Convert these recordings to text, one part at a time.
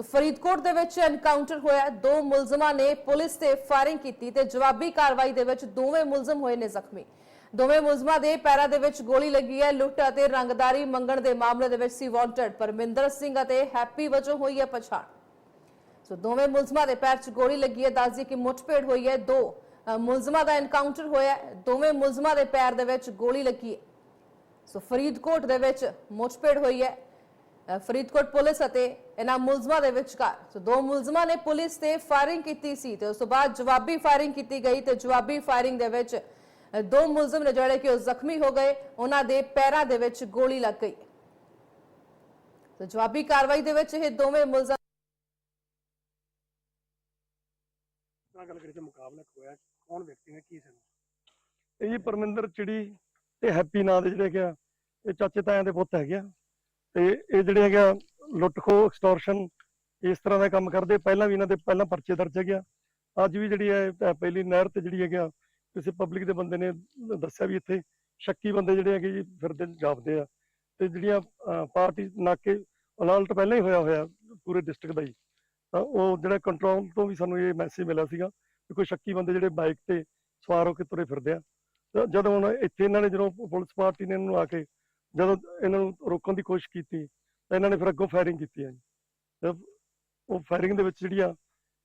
ਸੋ ਫਰੀਦਕੋਟ ਦੇ ਵਿੱਚ ਐਨਕਾਊਂਟਰ ਹੋਇਆ। ਦੋ ਮੁਲਜ਼ਮਾਂ ਨੇ ਪੁਲਿਸ ਤੇ ਫਾਇਰਿੰਗ ਕੀਤੀ ਤੇ ਜਵਾਬੀ ਕਾਰਵਾਈ ਦੇ ਵਿੱਚ ਦੋਵੇਂ ਮੁਲਜ਼ਮ ਹੋਏ ਨੇ ਜ਼ਖਮੀ। ਦੋਵੇਂ ਮੁਲਜ਼ਮਾਂ ਦੇ ਪੈਰਾਂ ਦੇ ਵਿੱਚ ਗੋਲੀ ਲੱਗੀ ਹੈ। ਲੁੱਟ ਅਤੇ ਰੰਗਦਾਰੀ ਮੰਗਣ ਦੇ ਮਾਮਲੇ ਦੇ ਵਿੱਚ ਸੀ ਵਾਂਟਡ। ਪਰਮਿੰਦਰ ਸਿੰਘ ਅਤੇ ਹੈਪੀ ਵਜੋਂ ਹੋਈ ਹੈ ਪਛਾਣ। ਸੋ ਦੋਵੇਂ ਮੁਲਜ਼ਮਾਂ ਦੇ ਪੈਰ 'ਚ ਗੋਲੀ ਲੱਗੀ ਹੈ। ਦੱਸਦੀ ਕਿ ਮੁੱਠਭੇੜ ਹੋਈ ਹੈ। ਦੋ ਮੁਲਜ਼ਮਾਂ ਦਾ ਐਨਕਾਊਂਟਰ ਹੋਇਆ ਦੋਵੇਂ ਮੁਲਜ਼ਮਾਂ ਦੇ ਪੈਰ ਦੇ ਵਿੱਚ ਗੋਲੀ ਲੱਗੀ ਹੈ। ਸੋ ਫਰੀਦਕੋਟ ਦੇ ਵਿੱਚ ਮੁੱਠਭੇੜ ਹੋਈ ਹੈ। ਫਰੀਦਕੋਟ ਪੁਲਿਸ ਅਤੇ ਇਹਨਾਂ ਮੁਲਜ਼ਮਾਂ ਦੇ ਵਿਚਕਾਰ। ਸੋ ਦੋ ਮੁਲਜ਼ਮਾਂ ਨੇ ਪੁਲਿਸ ਤੇ ਫਾਇਰਿੰਗ ਕੀਤੀ ਸੀ ਤੇ ਉਸ ਤੋਂ ਬਾਅਦ ਜਵਾਬੀ ਫਾਇਰਿੰਗ ਕੀਤੀ ਗਈ ਤੇ ਜਵਾਬੀ ਫਾਇਰਿੰਗ ਦੇ ਵਿੱਚ ਦੋ ਮੁਲਜ਼ਮ ਨੇ ਜਿਹੜੇ ਕਿ ਉਹ ਜ਼ਖਮੀ ਹੋ ਗਏ ਉਹਨਾਂ ਦੇ ਪੈਰਾਂ ਦੇ ਵਿੱਚ ਗੋਲੀ ਲੱਗ ਗਈ। ਸੋ ਜਵਾਬੀ ਕਾਰਵਾਈ ਦੇ ਵਿੱਚ ਇਹ ਦੋਵੇਂ ਮੁਲਜ਼ਮ ਨਾਲ ਗੱਲ ਕਰੀਏ ਤੇ ਮੁਕਾਬਲਾ ਹੋਇਆ? ਕੌਣ ਵਿਅਕਤੀ ਨੇ ਕੀ ਸੀ? ਇਹ ਜੀ ਪਰਮਿੰਦਰ ਚਿੜੀ ਤੇ ਹੈਪੀ ਨਾਂ ਦੇ ਜਿਹੜੇ ਆ ਇਹ ਚਾਚੇ ਤਾਇਆਂ ਦੇ ਪੁੱਤ ਹੈਗੇ ਆ। ਤੇ ਇਹ ਜਿਹੜੇ ਹੈਗੇ ਆ ਲੁੱਟ ਖੋ ਐਕਸਟੋਰਸ਼ਨ ਇਸ ਤਰ੍ਹਾਂ ਦਾ ਕੰਮ ਕਰਦੇ। ਪਹਿਲਾਂ ਵੀ ਇਹਨਾਂ ਦੇ ਪਹਿਲਾਂ ਪਰਚੇ ਦਰਜ ਹੈਗੇ ਆ। ਅੱਜ ਵੀ ਜਿਹੜੀ ਹੈ ਪਹਿਲੀ ਨਹਿਰ ਤੇ ਜਿਹੜੀ ਹੈਗੇ ਆ, ਕਿਸੇ ਪਬਲਿਕ ਦੇ ਬੰਦੇ ਨੇ ਦੱਸਿਆ ਵੀ ਇੱਥੇ ਸ਼ੱਕੀ ਬੰਦੇ ਜਿਹੜੇ ਹੈਗੇ ਜੀ ਫਿਰਦੇ, ਜਾਪਦੇ ਆ। ਤੇ ਜਿਹੜੀਆਂ ਪਾਰਟੀ ਨਾਕੇ ਅਲਰਟ ਪਹਿਲਾਂ ਹੀ ਹੋਇਆ ਹੋਇਆ ਪੂਰੇ ਡਿਸਟ੍ਰਿਕਟ ਦਾ ਹੀ ਤਾਂ ਉਹ ਜਿਹੜਾ ਕੰਟਰੋਲ ਤੋਂ ਵੀ ਸਾਨੂੰ ਇਹ ਮੈਸੇਜ ਮਿਲਿਆ ਸੀਗਾ ਕਿ ਕੋਈ ਸ਼ੱਕੀ ਬੰਦੇ ਜਿਹੜੇ ਬਾਈਕ ਤੇ ਸਵਾਰ ਹੋ ਕੇ ਤੁਰੇ ਫਿਰਦੇ ਆ। ਜਦੋਂ ਹੁਣ ਇੱਥੇ ਇਹਨਾਂ ਨੇ, ਜਦੋਂ ਪੁਲਿਸ ਪਾਰਟੀ ਨੇ ਇਹਨਾਂ ਨੂੰ ਆ ਕੇ ਜਦੋਂ ਇਹਨਾਂ ਨੂੰ ਰੋਕਣ ਦੀ ਕੋਸ਼ਿਸ਼ ਕੀਤੀ ਤਾਂ ਇਹਨਾਂ ਨੇ ਫਿਰ ਅੱਗੋਂ ਫਾਇਰਿੰਗ ਕੀਤੀ ਹੈ ਜੀ। ਉਹ ਫਾਇਰਿੰਗ ਦੇ ਵਿੱਚ ਜਿਹੜੀ ਆ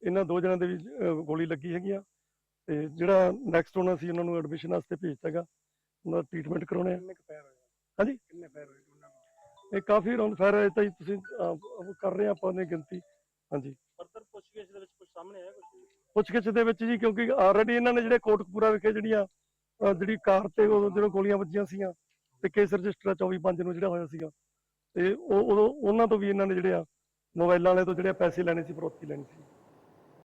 ਇਹਨਾਂ ਦੋ ਜਣਾਂ ਦੇ ਵੀ ਗੋਲੀ ਲੱਗੀ ਹੈਗੀ ਆ ਤੇ ਜਿਹੜਾ ਨੈਕਸਟ ਉਹਨਾਂ ਸੀ ਉਹਨਾਂ ਨੂੰ ਐਡਮਿਸ਼ਨ ਵਾਸਤੇ ਭੇਜਤਾ ਹੈਗਾ ਉਹਨਾਂ ਦਾ ਟ੍ਰੀਟਮੈਂਟ ਕਰਾਉਣੇ ਆ। ਕਿੰਨੇ ਕੁ ਪੈਰ ਹੋਏ ਹਾਂਜੀ। ਕਿੰਨੇ ਪੈਰ ਹੋਏ ਉਹਨਾਂ ਨੂੰ ਇਹ ਕਾਫੀ ਰਾਉਂਡ ਫਾਇਰ ਹੈ ਤਾਂ ਜੀ ਤੁਸੀਂ ਕਰ ਰਹੇ ਆਪਾਂ ਨੇ ਗਿਣਤੀ। ਹਾਂਜੀ। ਫਰਦਰ ਪੁੱਛਗਿੱਛ ਦੇ ਵਿੱਚ ਕੁਝ ਸਾਹਮਣੇ ਆਇਆ ਕੁਝ ਪੁੱਛਗਿੱਛ ਦੇ ਵਿੱਚ ਜੀ ਕਿਉਂਕਿ ਆਲਰੇਡੀ ਇਹਨਾਂ ਨੇ ਜਿਹੜੇ ਕੋਟਕਪੂਰਾ ਵਿਖੇ ਜਿਹੜੀਆਂ ਜਿਹੜੀ ਕਾਰ ਤੇ ਉਹ ਜਦੋਂ ਗੋਲੀਆਂ ਵੱਜੀਆਂ ਸੀਗੀਆਂ ਤੇ ਕੇਸ ਰਜਿਸਟਰ 24 5 ਨੂੰ ਜਿਹੜਾ ਹੋਇਆ ਸੀਗਾ। ਤੇ ਉਹ ਉਦੋਂ ਉਹਨਾਂ ਤੋਂ ਵੀ ਇਹਨਾਂ ਨੇ ਜਿਹੜੇ ਆ, ਮੋਬਾਈਲਾਂ ਵਾਲੇ ਤੋਂ ਜਿਹੜੇ ਪੈਸੇ ਲੈਣੇ ਸੀ, ਫਰੋਤੀ ਲੈਣੀ ਸੀ।